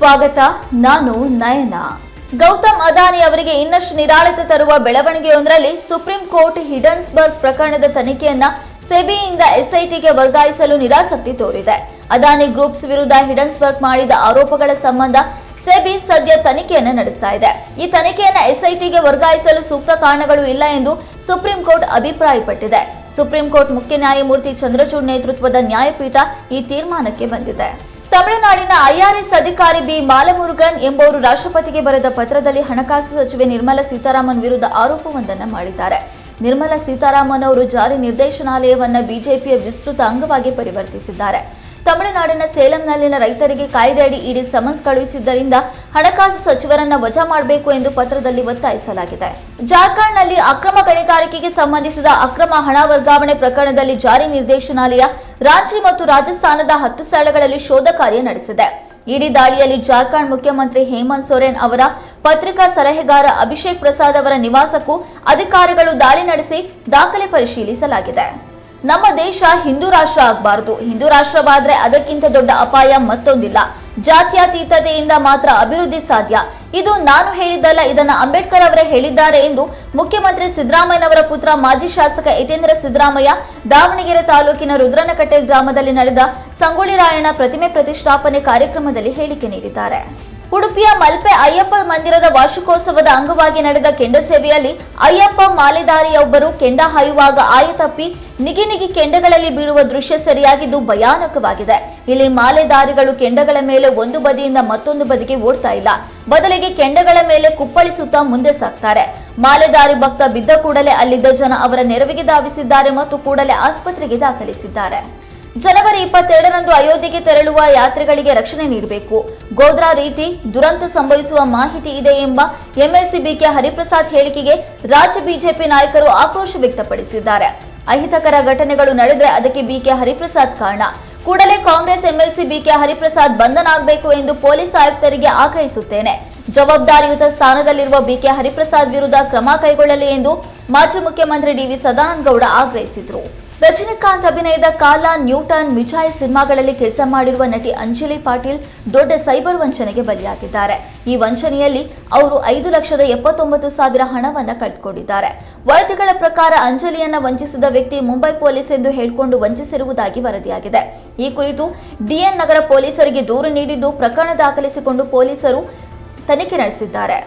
ಸ್ವಾಗತ, ನಾನು ನಯನ. ಗೌತಮ್ ಅದಾನಿ ಅವರಿಗೆ ಇನ್ನಷ್ಟು ನಿರಾಳತೆ ತರುವ ಬೆಳವಣಿಗೆಯೊಂದರಲ್ಲಿ ಸುಪ್ರೀಂ ಕೋರ್ಟ್ ಹಿಡನ್ಸ್ಬರ್ಗ್ ಪ್ರಕರಣದ ತನಿಖೆಯನ್ನ ಸೆಬಿಯಿಂದ ಎಸ್ಐಟಿಗೆ ವರ್ಗಾಯಿಸಲು ನಿರಾಸಕ್ತಿ ತೋರಿದೆ. ಅದಾನಿ ಗ್ರೂಪ್ಸ್ ವಿರುದ್ಧ ಹಿಡನ್ಸ್ಬರ್ಗ್ ಮಾಡಿದ ಆರೋಪಗಳ ಸಂಬಂಧ ಸೆಬಿ ಸದ್ಯ ತನಿಖೆಯನ್ನು ನಡೆಸ್ತಾ ಇದೆ. ಈ ತನಿಖೆಯನ್ನ ಎಸ್ಐಟಿಗೆ ವರ್ಗಾಯಿಸಲು ಸೂಕ್ತ ಕಾರಣಗಳು ಇಲ್ಲ ಎಂದು ಸುಪ್ರೀಂ ಕೋರ್ಟ್ ಅಭಿಪ್ರಾಯಪಟ್ಟಿದೆ. ಸುಪ್ರೀಂ ಕೋರ್ಟ್ ಮುಖ್ಯ ನ್ಯಾಯಮೂರ್ತಿ ಚಂದ್ರಚೂಡ್ ನೇತೃತ್ವದ ನ್ಯಾಯಪೀಠ ಈ ತೀರ್ಮಾನಕ್ಕೆ ಬಂದಿದೆ. ತಮಿಳುನಾಡಿನ ಐಆರ್ಎಸ್ ಅಧಿಕಾರಿ ಬಿ. ಮಾಲಮುರುಗನ್ ಎಂಬುವರು ರಾಷ್ಟ್ರಪತಿಗೆ ಬರೆದ ಪತ್ರದಲ್ಲಿ ಹಣಕಾಸು ಸಚಿವೆ ನಿರ್ಮಲಾ ಸೀತಾರಾಮನ್ ವಿರುದ್ಧ ಆರೋಪವೊಂದನ್ನು ಮಾಡಿದ್ದಾರೆ. ನಿರ್ಮಲಾ ಸೀತಾರಾಮನ್ ಅವರು ಜಾರಿ ನಿರ್ದೇಶನಾಲಯವನ್ನು ಬಿಜೆಪಿಯ ವಿಸ್ತೃತ ಅಂಗವಾಗಿ ಪರಿವರ್ತಿಸಿದ್ದಾರೆ. ತಮಿಳುನಾಡಿನ ಸೇಲಂನಲ್ಲಿನ ರೈತರಿಗೆ ಕಾಯ್ದೆಯಡಿ ಇಡಿ ಸಮನ್ಸ್ ಕಳುಹಿಸಿದ್ದರಿಂದ ಹಣಕಾಸು ಸಚಿವರನ್ನ ವಜಾ ಮಾಡಬೇಕು ಎಂದು ಪತ್ರದಲ್ಲಿ ಒತ್ತಾಯಿಸಲಾಗಿದೆ. ಜಾರ್ಖಂಡ್ನಲ್ಲಿ ಅಕ್ರಮ ಗಣಿಗಾರಿಕೆಗೆ ಸಂಬಂಧಿಸಿದ ಅಕ್ರಮ ಹಣ ವರ್ಗಾವಣೆ ಪ್ರಕರಣದಲ್ಲಿ ಜಾರಿ ನಿರ್ದೇಶನಾಲಯ ರಾಂಚಿ ಮತ್ತು ರಾಜಸ್ಥಾನದ ಹತ್ತು ಸ್ಥಳಗಳಲ್ಲಿ ಶೋಧ ಕಾರ್ಯ ನಡೆಸಿದೆ. ಇಡೀ ದಾಳಿಯಲ್ಲಿ ಜಾರ್ಖಂಡ್ ಮುಖ್ಯಮಂತ್ರಿ ಹೇಮಂತ್ ಸೊರೇನ್ ಅವರ ಪತ್ರಿಕಾ ಸಲಹೆಗಾರ ಅಭಿಷೇಕ್ ಪ್ರಸಾದ್ ಅವರ ನಿವಾಸಕ್ಕೂ ಅಧಿಕಾರಿಗಳು ದಾಳಿ ನಡೆಸಿ ದಾಖಲೆ ಪರಿಶೀಲಿಸಲಾಗಿದೆ. ನಮ್ಮ ದೇಶ ಹಿಂದೂ ರಾಷ್ಟ್ರ ಆಗಬಾರದು. ಹಿಂದೂ ರಾಷ್ಟ್ರವಾದ್ರೆ ಅದಕ್ಕಿಂತ ದೊಡ್ಡ ಅಪಾಯ ಮತ್ತೊಂದಿಲ್ಲ. ಜಾತ್ಯತೀತತೆಯಿಂದ ಮಾತ್ರ ಅಭಿವೃದ್ಧಿ ಸಾಧ್ಯ. ಇದು ನಾನು ಹೇಳಿದ್ದಲ್ಲ, ಇದನ್ನು ಅಂಬೇಡ್ಕರ್ ಅವರೇ ಹೇಳಿದ್ದಾರೆ ಎಂದು ಮುಖ್ಯಮಂತ್ರಿ ಸಿದ್ದರಾಮಯ್ಯನವರ ಪುತ್ರ ಮಾಜಿ ಶಾಸಕ ಯತೇಂದ್ರ ಸಿದ್ದರಾಮಯ್ಯ ದಾವಣಗೆರೆ ತಾಲೂಕಿನ ರುದ್ರನಕಟ್ಟೆ ಗ್ರಾಮದಲ್ಲಿ ನಡೆದ ಸಂಗೊಳ್ಳಿ ರಾಯಣ್ಣ ಪ್ರತಿಮೆ ಪ್ರತಿಷ್ಠಾಪನೆ ಕಾರ್ಯಕ್ರಮದಲ್ಲಿ ಹೇಳಿಕೆ ನೀಡಿದ್ದಾರೆ. ಉಡುಪಿಯ ಮಲ್ಪೆ ಅಯ್ಯಪ್ಪ ಮಂದಿರದ ವಾರ್ಷಿಕೋತ್ಸವದ ಅಂಗವಾಗಿ ನಡೆದ ಕೆಂಡ ಸೇವೆಯಲ್ಲಿ ಅಯ್ಯಪ್ಪ ಮಾಲೆದಾರಿಯೊಬ್ಬರು ಕೆಂಡ ಹಾಯುವಾಗ ಆಯತಪ್ಪಿ ನಿಗಿ ನಿಗಿ ಕೆಂಡಗಳಲ್ಲಿ ಬೀಳುವ ದೃಶ್ಯ ಸರಿಯಾಗಿದ್ದು ಭಯಾನಕವಾಗಿದೆ. ಇಲ್ಲಿ ಮಾಲೆದಾರಿಗಳು ಕೆಂಡಗಳ ಮೇಲೆ ಒಂದು ಬದಿಯಿಂದ ಮತ್ತೊಂದು ಬದಿಗೆ ಓಡ್ತಾ ಇಲ್ಲ. ಬದಲಿಗೆ ಕೆಂಡಗಳ ಮೇಲೆ ಕುಪ್ಪಳಿಸುತ್ತಾ ಮುಂದೆ ಸಾಕ್ತಾರೆ ಮಾಲೆದಾರಿ ಭಕ್ತ ಬಿದ್ದ ಕೂಡಲೇ ಅಲ್ಲಿದ್ದ ಜನ ಅವರ ನೆರವಿಗೆ ಧಾವಿಸಿದ್ದಾರೆ ಮತ್ತು ಕೂಡಲೇ ಆಸ್ಪತ್ರೆಗೆ ದಾಖಲಿಸಿದ್ದಾರೆ. ಜನವರಿ ಇಪ್ಪತ್ತೆರಡರಂದು ಅಯೋಧ್ಯೆಗೆ ತೆರಳುವ ಯಾತ್ರಿಗಳಿಗೆ ರಕ್ಷಣೆ ನೀಡಬೇಕು. ಗೋದ್ರಾ ರೀತಿ ದುರಂತ ಸಂಭವಿಸುವ ಮಾಹಿತಿ ಇದೆ ಎಂಬ ಎಂಎಲ್ಸಿ ಬಿಕೆ ಹರಿಪ್ರಸಾದ್ ಹೇಳಿಕೆಗೆ ರಾಜ್ಯ ಬಿಜೆಪಿ ನಾಯಕರು ಆಕ್ರೋಶ ವ್ಯಕ್ತಪಡಿಸಿದ್ದಾರೆ. ಅಹಿತಕರ ಘಟನೆಗಳು ನಡೆದರೆ ಅದಕ್ಕೆ ಬಿಕೆ ಹರಿಪ್ರಸಾದ್ ಕಾರಣ. ಕೂಡಲೇ ಕಾಂಗ್ರೆಸ್ ಎಂಎಲ್ಸಿ ಬಿಕೆ ಹರಿಪ್ರಸಾದ್ ಬಂಧನಾಗಬೇಕು ಎಂದು ಪೊಲೀಸ್ ಆಯುಕ್ತರಿಗೆ ಆಗ್ರಹಿಸುತ್ತೇನೆ. ಜವಾಬ್ದಾರಿಯುತ ಸ್ಥಾನದಲ್ಲಿರುವ ಬಿಕೆ ಹರಿಪ್ರಸಾದ್ ವಿರುದ್ಧ ಕ್ರಮ ಕೈಗೊಳ್ಳಲಿ ಎಂದು ಮಾಜಿ ಮುಖ್ಯಮಂತ್ರಿ ಡಿವಿ ಸದಾನಂದ ಗೌಡ ಆಗ್ರಹಿಸಿದರು. ರಜನಿಕಾಂತ್ ಅಭಿನಯದ ಕಾಲ, ನ್ಯೂಟನ್ ಮಿಠಾಯಿ ಸಿನಿಮಾಗಳಲ್ಲಿ ಕೆಲಸ ಮಾಡಿರುವ ನಟಿ ಅಂಜಲಿ ಪಾಟೀಲ್ ದೊಡ್ಡ ಸೈಬರ್ ವಂಚನೆಗೆ ಬಲಿಯಾಗಿದ್ದಾರೆ. ಈ ವಂಚನೆಯಲ್ಲಿ ಅವರು ಐದು ಲಕ್ಷದ ಎಪ್ಪತ್ತೊಂಬತ್ತು ಸಾವಿರ ಹಣವನ್ನು ಕಟ್ಕೊಂಡಿದ್ದಾರೆ. ವರದಿಗಳ ಪ್ರಕಾರ ಅಂಜಲಿಯನ್ನ ವಂಚಿಸಿದ ವ್ಯಕ್ತಿ ಮುಂಬೈ ಪೊಲೀಸ್ ಎಂದು ಹೇಳಿಕೊಂಡು ವಂಚಿಸಿರುವುದಾಗಿ ವರದಿಯಾಗಿದೆ. ಈ ಕುರಿತು ಡಿಎನ್ ನಗರ ಪೊಲೀಸರಿಗೆ ದೂರು ನೀಡಿದ್ದು ಪ್ರಕರಣ ದಾಖಲಿಸಿಕೊಂಡು ಪೊಲೀಸರು ತನಿಖೆ ನಡೆಸಿದ್ದಾರೆ.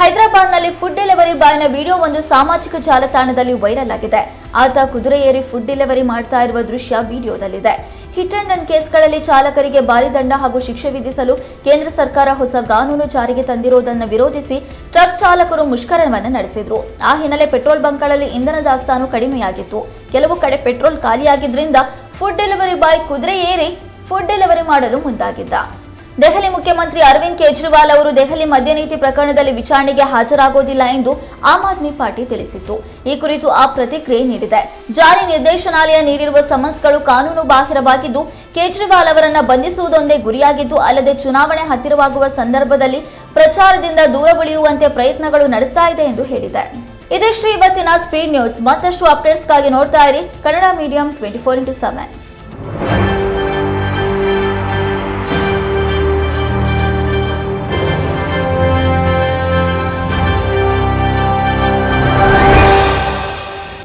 ಹೈದರಾಬಾದ್ನಲ್ಲಿ ಫುಡ್ ಡೆಲಿವರಿ ಬಾಯ್ನ ವಿಡಿಯೋ ಒಂದು ಸಾಮಾಜಿಕ ಜಾಲತಾಣದಲ್ಲಿ ವೈರಲ್ ಆಗಿದೆ. ಆತ ಕುದುರೆ ಏರಿ ಫುಡ್ ಡೆಲಿವರಿ ಮಾಡ್ತಾ ಇರುವ ದೃಶ್ಯ ವಿಡಿಯೋದಲ್ಲಿದೆ. ಹಿಟ್ ಅಂಡ್ ರನ್ ಕೇಸ್ಗಳಲ್ಲಿ ಚಾಲಕರಿಗೆ ಭಾರಿ ದಂಡ ಹಾಗೂ ಶಿಕ್ಷೆ ವಿಧಿಸಲು ಕೇಂದ್ರ ಸರ್ಕಾರ ಹೊಸ ಕಾನೂನು ಜಾರಿಗೆ ತಂದಿರುವುದನ್ನು ವಿರೋಧಿಸಿ ಟ್ರಕ್ ಚಾಲಕರು ಮುಷ್ಕರವನ್ನು ನಡೆಸಿದ್ರು. ಆ ಹಿನ್ನೆಲೆ ಪೆಟ್ರೋಲ್ ಬಂಕ್ಗಳಲ್ಲಿ ಇಂಧನ ದಾಸ್ತಾನು ಕಡಿಮೆಯಾಗಿತ್ತು. ಕೆಲವು ಕಡೆ ಪೆಟ್ರೋಲ್ ಖಾಲಿಯಾಗಿದ್ದರಿಂದ ಫುಡ್ ಡೆಲಿವರಿ ಬಾಯ್ ಕುದುರೆ ಏರಿ ಫುಡ್ ಡೆಲಿವರಿ ಮಾಡಲು ಮುಂದಾಗಿದ್ದ. ದೆಹಲಿ ಮುಖ್ಯಮಂತ್ರಿ ಅರವಿಂದ್ ಕೇಜ್ರಿವಾಲ್ ಅವರು ದೆಹಲಿ ಮದ್ಯ ನೀತಿ ಪ್ರಕರಣದಲ್ಲಿ ವಿಚಾರಣೆಗೆ ಹಾಜರಾಗೋದಿಲ್ಲ ಎಂದು ಆಮ್ ಆದ್ಮಿ ಪಾರ್ಟಿ ತಿಳಿಸಿತ್ತು. ಈ ಕುರಿತು ಆ ಪ್ರತಿಕ್ರಿಯೆ ನೀಡಿದೆ. ಜಾರಿ ನಿರ್ದೇಶನಾಲಯ ನೀಡಿರುವ ಸಮನ್ಸ್ಗಳು ಕಾನೂನು ಬಾಹಿರವಾಗಿದ್ದು, ಕೇಜ್ರಿವಾಲ್ ಅವರನ್ನ ಬಂಧಿಸುವುದೊಂದೇ ಗುರಿಯಾಗಿದ್ದು, ಅಲ್ಲದೆ ಚುನಾವಣೆ ಹತ್ತಿರವಾಗುವ ಸಂದರ್ಭದಲ್ಲಿ ಪ್ರಚಾರದಿಂದ ದೂರ ಉಳಿಯುವಂತೆ ಪ್ರಯತ್ನಗಳು ನಡೆಸ್ತಾ ಇದೆ ಎಂದು ಹೇಳಿದೆ. ಇದಿಷ್ಟು ಇವತ್ತಿನ ಸ್ಪೀಡ್ ನ್ಯೂಸ್. ಮತ್ತಷ್ಟು ಅಪ್ಡೇಟ್ಸ್ಗಾಗಿ ನೋಡ್ತಾ ಇರಿ Kannada medium twenty four into seven.